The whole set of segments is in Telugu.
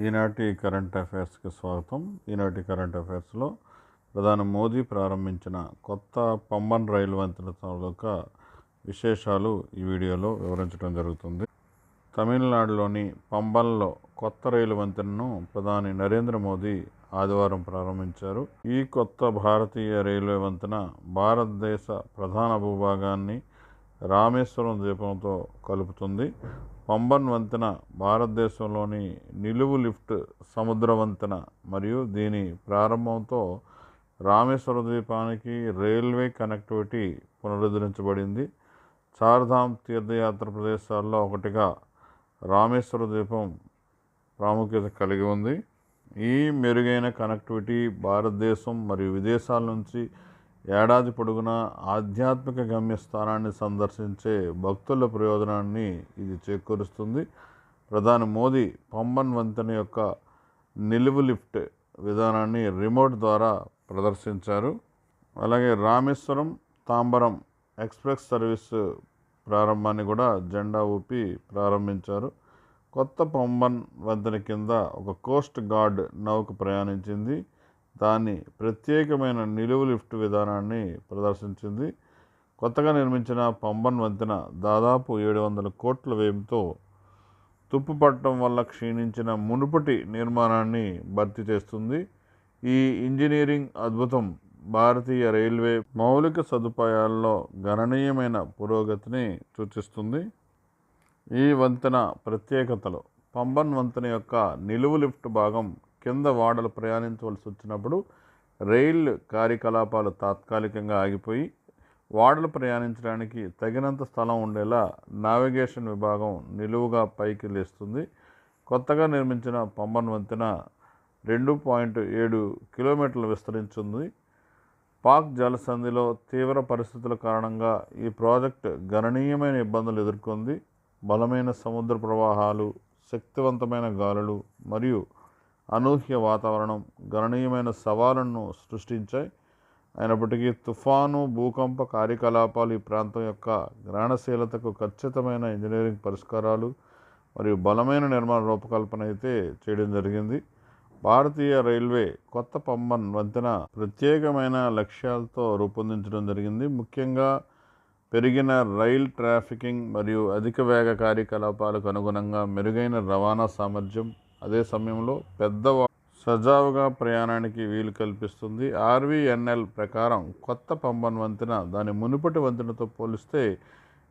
ఈనాటి కరెంట్ అఫైర్స్కి స్వాగతం. ఈనాటి కరెంట్ అఫైర్స్లో ప్రధాని మోదీ ప్రారంభించిన కొత్త పంబన్ రైలు వంతెన తాలూకా విశేషాలు ఈ వీడియోలో వివరించడం జరుగుతుంది. తమిళనాడులోని పంబన్లో కొత్త రైలు వంతెనను ప్రధాని నరేంద్ర మోదీ ఆదివారం ప్రారంభించారు. ఈ కొత్త భారతీయ రైల్వే వంతెన భారతదేశ ప్రధాన భూభాగాన్ని రామేశ్వరం ద్వీపంతో కలుపుతుంది. పంబన్ వంతెన భారతదేశంలోని నిలువు లిఫ్ట్ సముద్ర వంతెన మరియు దీని ప్రారంభంతో రామేశ్వర ద్వీపానికి రైల్వే కనెక్టివిటీ పునరుద్ధరించబడింది. చార్ధామ్ తీర్థయాత్ర ప్రదేశాల్లో ఒకటిగా రామేశ్వర ద్వీపం ప్రాముఖ్యత కలిగి ఉంది. ఈ మెరుగైన కనెక్టివిటీ భారతదేశం మరియు విదేశాల నుంచి ఏడాది పొడుగునా ఆధ్యాత్మిక గమ్యస్థానాన్ని సందర్శించే భక్తుల ప్రయోజనాన్ని ఇది చేకూరుస్తుంది. ప్రధాని మోదీ పంబన్ వంతెన యొక్క నిలువు లిఫ్ట్ విధానాన్ని రిమోట్ ద్వారా ప్రదర్శించారు. అలాగే రామేశ్వరం తాంబరం ఎక్స్ప్రెస్ సర్వీస్ ప్రారంభాన్ని కూడా జెండా ఊపి ప్రారంభించారు. కొత్త పంబన్ వంతెన కింద ఒక కోస్ట్ గార్డ్ నౌక ప్రయాణించింది. దాన్ని ప్రత్యేకమైన నిలువు లిఫ్ట్ విధానాన్ని ప్రదర్శించింది. కొత్తగా నిర్మించిన పంబన్ వంతెన దాదాపు ఏడు వందల కోట్ల వ్యయంతో తుప్పు పట్టడం వల్ల క్షీణించిన మునుపటి నిర్మాణాన్ని భర్తీ చేస్తుంది. ఈ ఇంజనీరింగ్ అద్భుతం. భారతీయ రైల్వే మౌలిక సదుపాయాల్లో గణనీయమైన పురోగతిని సూచిస్తుంది. ఈ వంతెన ప్రత్యేకతలు. పంబన్ వంతెన యొక్క నిలువు లిఫ్ట్ భాగం కింద వాడలు ప్రయాణించవలసి వచ్చినప్పుడు రైల్ కార్యకలాపాలు తాత్కాలికంగా ఆగిపోయి వాడలు ప్రయాణించడానికి తగినంత స్థలం ఉండేలా నావిగేషన్ విభాగం నిలువుగా పైకి లేస్తుంది. కొత్తగా నిర్మించిన పంబన్ వంతెన రెండు పాయింట్ ఏడు కిలోమీటర్లు విస్తరించింది. పాక్ జలసంధిలో తీవ్ర పరిస్థితుల కారణంగా ఈ ప్రాజెక్ట్ గణనీయమైన ఇబ్బందులు ఎదుర్కొంది. బలమైన సముద్ర ప్రవాహాలు శక్తివంతమైన గాలులు మరియు అనూహ్య వాతావరణం గణనీయమైన సవాళ్ళను సృష్టించాయి. అయినప్పటికీ తుఫాను భూకంప కార్యకలాపాలు ఈ ప్రాంతం యొక్క గ్రహణశీలతకు ఖచ్చితమైన ఇంజనీరింగ్ పరిష్కారాలు మరియు బలమైన నిర్మాణ రూపకల్పన అయితే చేయడం జరిగింది. భారతీయ రైల్వే కొత్త పంబన్ వంతెన ప్రత్యేకమైన లక్ష్యాలతో రూపొందించడం జరిగింది. ముఖ్యంగా పెరిగిన రైల్ ట్రాఫికింగ్ మరియు అధిక వేగ కార్యకలాపాలకు అనుగుణంగా మెరుగైన రవాణా సామర్థ్యం అదే సమయంలో పెద్ద సజావుగా ప్రయాణానికి వీలు కల్పిస్తుంది. ఆర్వీఎన్ఎల్ ప్రకారం కొత్త పంబన్ వంతెన దాని మునుపటి వంతెనతో పోలిస్తే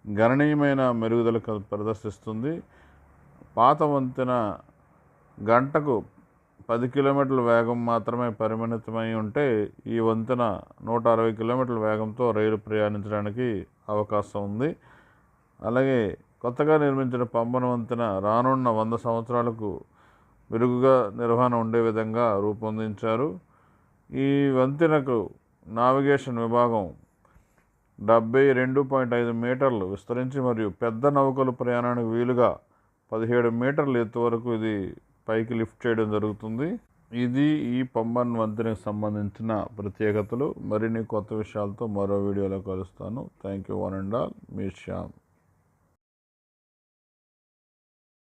గణనీయమైన మెరుగుదల ప్రదర్శిస్తుంది. పాత వంతెన గంటకు పది కిలోమీటర్ల వేగం మాత్రమే పరిమితమై ఉంటే ఈ వంతెన నూట అరవై కిలోమీటర్ల వేగంతో రైలు ప్రయాణించడానికి అవకాశం ఉంది. అలాగే కొత్తగా నిర్మించిన పంబన వంతెన రానున్న వంద సంవత్సరాలకు మెరుగుగా నిర్వహణ ఉండే విధంగా రూపొందించారు. ఈ వంతెనకు నావిగేషన్ విభాగం డెబ్బై రెండు పాయింట్ ఐదు మీటర్లు విస్తరించి మరియు పెద్ద నౌకలు ప్రయాణానికి వీలుగా పదిహేడు మీటర్ల ఎత్తు వరకు ఇది పైకి లిఫ్ట్ చేయడం జరుగుతుంది. ఇది ఈ పంబన్ వంతెనకు సంబంధించిన ప్రత్యేకతలు. మరిన్ని కొత్త విషయాలతో మరో వీడియోలో కలుస్తాను. Thank you one and all. Me Shyam.